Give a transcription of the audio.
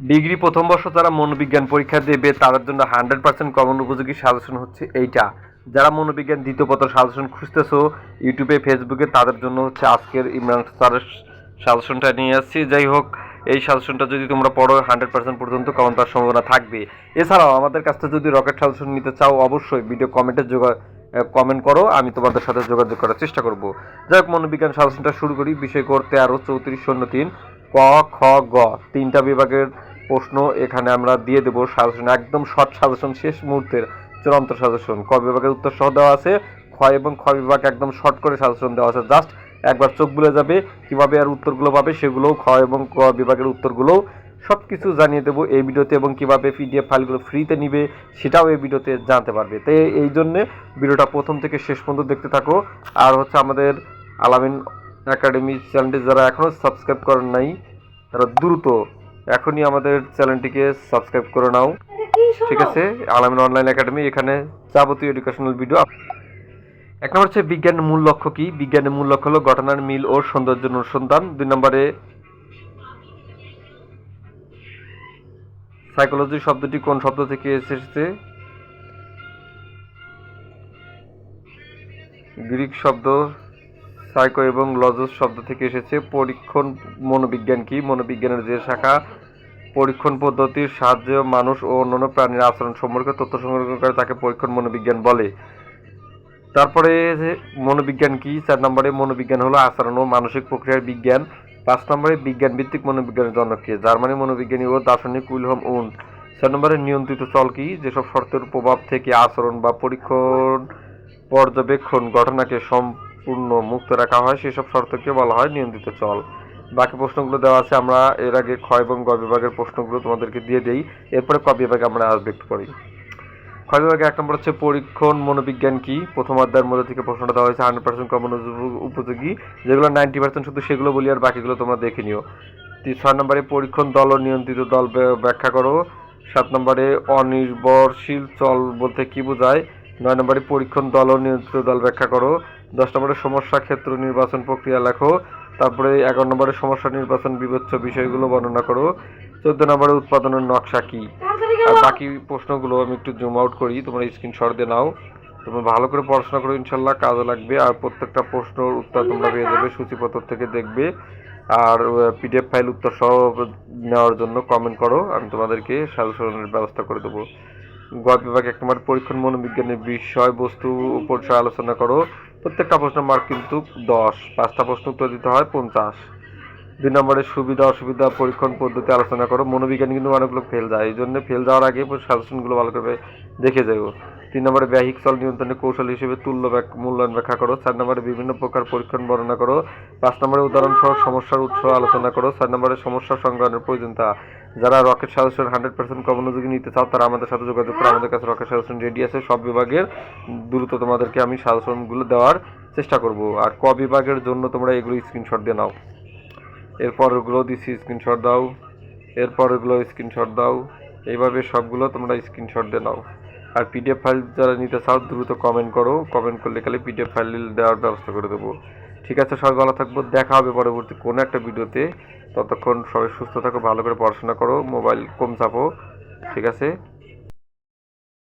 Degree প্রথম বর্ষ যারা মনোবিজ্ঞান পরীক্ষা দেবে, তাদের জন্য হান্ড্রেড পার্সেন্ট কমন উপযোগী সাজেশন হচ্ছে এইটা। যারা মনোবিজ্ঞান দ্বিতীয় পত্র সাজেশন খুঁজতেছো ইউটিউবে ফেসবুকে তাদের জন্য হচ্ছে আজকের ইমরান স্যারের সাজেশনটা নিয়ে আসছি। যাই হোক, এই সাজেশনটা যদি তোমরা পড়ো, হান্ড্রেড পার্সেন্ট পর্যন্ত কমন পাওয়ার সম্ভাবনা থাকবে। এছাড়াও আমাদের কাছ থেকে যদি রকেট সাজেশন নিতে চাও, অবশ্যই ভিডিও কমেন্টে যোগা কমেন্ট করো, আমি তোমাদের সাথে যোগাযোগ করার চেষ্টা করব। যাই হোক, মনোবিজ্ঞান সাজেশনটা শুরু করি। বিষয় করতে আরও চৌত্রিশ শূন্য তিন, ক, খ, গ, তিনটা বিভাগের প্রশ্ন এখানে আমরা দিয়ে দেবো সাজেশন, একদম শর্ট সাজেশন, শেষ মুহূর্তের চূড়ান্ত সাজেশন। ক বিভাগের উত্তর সহ দেওয়া আছে, খ এবং খ বিভাগ একদম শর্ট করে সাজেশন দেওয়া আছে। জাস্ট একবার চোখ বুলে যাবে, কীভাবে আর উত্তরগুলো পাবে সেগুলোও খ এবং ক বিভাগের উত্তরগুলোও সব কিছু জানিয়ে দেবো এই ভিডিওতে এবং কীভাবে পিডিএফ ফাইলগুলো ফ্রিতে নিবে সেটাও এই ভিডিওতে জানতে পারবে। তো এই জন্যে ভিডিওটা প্রথম থেকে শেষ পর্যন্ত দেখতে থাকো। আর হচ্ছে আমাদের আলামিন একাডেমি চ্যানেলটি যারা এখনও সাবস্ক্রাইব করেন নাই, তারা দ্রুত এখনই আমাদের চ্যানেলটিকে সাবস্ক্রাইব করে নাও। ঠিক আছে? আলামিন অনলাইন একাডেমি এখানে যাবতীয় এডুকেশনাল ভিডিও এক নম্বর হচ্ছে বিজ্ঞানের মূল লক্ষ্য কি? বিজ্ঞানের মূল লক্ষ্য হলো ঘটনার মিল ও সৌন্দর্য অনুসন্ধান। দুই নম্বরে সাইকোলজি শব্দটি কোন শব্দ থেকে এসেছে? গ্রিক শব্দ সাইকো এবং লজস শব্দ থেকে এসেছে। পরীক্ষণ মনোবিজ্ঞান কি? মনোবিজ্ঞানের যে শাখা, পরীক্ষণ পদ্ধতির সাহায্যে মানুষ ও অন্যান্য প্রাণীর আচরণ সম্পর্কে তথ্য সংগ্রহ করে তাকে পরীক্ষণ মনোবিজ্ঞান বলে। তারপরে মনোবিজ্ঞান কি? চার নম্বরে মনোবিজ্ঞান হলো আচরণ ও মানসিক প্রক্রিয়ার বিজ্ঞান। পাঁচ নম্বরে বিজ্ঞান ভিত্তিক মনোবিজ্ঞানের জনক কে? জার্মানি মনোবিজ্ঞানী ও দার্শনিক উইলহম উন। ছয় নম্বরে নিয়ন্ত্রিত চল কি? যেসব শর্তের প্রভাব থেকে আচরণ বা পরীক্ষণ পর্যবেক্ষণ ঘটনাকে সম্পূর্ণ মুক্ত রাখা হয়, সেসব শর্তকে বলা হয় নিয়ন্ত্রিত চল। বাকি প্রশ্নগুলো দেওয়া আছে, আমরা এর আগে ক্ষয় এবং গ বিভাগের প্রশ্নগুলো তোমাদেরকে দিয়ে দেই। এরপরে ক বিভাগে আমরা আসবে একটু পরেই ক্ষয় বিভাগে এক নম্বর হচ্ছে পরীক্ষণ মনোবিজ্ঞান কি? প্রথম অধ্যায়ের মধ্যে থেকে প্রশ্নটা দেওয়া হয়েছে, হান্ড্রেড পার্সেন্ট কমন উপযোগী। যেগুলো নাইনটি পার্সেন্ট শুধু সেগুলো বলি আর বাকিগুলো তোমরা দেখে নিও। ছয় নম্বরে পরীক্ষণ দল ও নিয়ন্ত্রিত দল ব্যাখ্যা করো। সাত নম্বরে অনির্ভরশীল চল বলতে কি বোঝায়? নয় নম্বরে পরীক্ষণ দল ও নিয়ন্ত্রিত দল ব্যাখ্যা করো। দশ নম্বরে সমস্যা ক্ষেত্র নির্বাচন প্রক্রিয়া লেখো তারপরে এগারো নম্বরে সমস্যা নির্বাচন বিবেচ্য বিষয়গুলো বর্ণনা করো চোদ্দ নম্বরে উৎপাদনের নকশা কি? আর বাকি প্রশ্নগুলো আমি একটু জুম আউট করি তোমরা স্ক্রিনশট দিয়ে নাও। তোমরা ভালো করে পড়াশোনা করো ইনশাল্লাহ কাজে লাগবে আর প্রত্যেকটা প্রশ্নের উত্তর তোমরা পেয়ে যাবে সূচিপত্র থেকে দেখবে আর পিডিএফ ফাইল উত্তর সহ নেওয়ার জন্য কমেন্ট করো আমি তোমাদেরকে সাজেশনের ব্যবস্থা করে দেবো। গ বিভাগ এক নম্বর পরীক্ষণ মনোবিজ্ঞানের বিষয়বস্তু উপর আলোচনা করো প্রত্যেকটা প্রশ্ন মার্ক কিন্তু দশ পাঁচটা প্রশ্ন উত্তর দিতে হয় পঞ্চাশ। দুই নম্বরে সুবিধা, অসুবিধা, পরীক্ষণ পদ্ধতি আলোচনা করো। মনোবিজ্ঞান কিন্তু অনেকগুলো ফেল যায়, এই জন্য ফেল যাওয়ার আগে সাজেশনগুলো ভালো করে দেখে যাও। তিন নম্বরে ব্যয়িক চল নিয়ন্ত্রণের কৌশল হিসেবে তুল্য মূল্যায়ন ব্যাখ্যা করো। চার নম্বরে বিভিন্ন প্রকার পরীক্ষণ বর্ণনা করো। পাঁচ নম্বরে উদাহরণ সহ সমস্যার উৎস আলোচনা করো। ছয় নম্বরে সমস্যা সংগ্রহের প্রয়োজনীয়তা। যারা রকেট সাজেশন হান্ড্রেড পার্সেন্ট কর্মযোগী নিতে চাও, তারা আমাদের সাথে যোগাযোগ করে। আমাদের কাছে রকেট সাজেশন রেডি আছে। সব বিভাগের দ্রুত তোমাদেরকে আমি সাজেশনগুলো দেওয়ার চেষ্টা করব। আর ক বিভাগের জন্য তোমরা এগুলো স্ক্রিনশট দিয়ে নাও। এরপর ওগুলো দিচ্ছি স্ক্রিনশট দাও এরপর ওগুলো স্ক্রিনশট দাও। এইভাবে সবগুলো তোমরা স্ক্রিনশট দিয়ে নাও। আর পিডিএফ ফাইল যারা নিতে চাও, দ্রুত কমেন্ট করো। কমেন্ট করলে খালি পিডিএফ ফাইল দেওয়ার ব্যবস্থা করে দেবো। ঠিক আছে, সবাই ভালো থাকব। দেখা হবে পরবর্তী কোনো একটা ভিডিওতে। ততক্ষণ সবাই সুস্থ থাকো, ভালো করে পড়াশোনা করো মোবাইল কম চাপো। ঠিক আছে?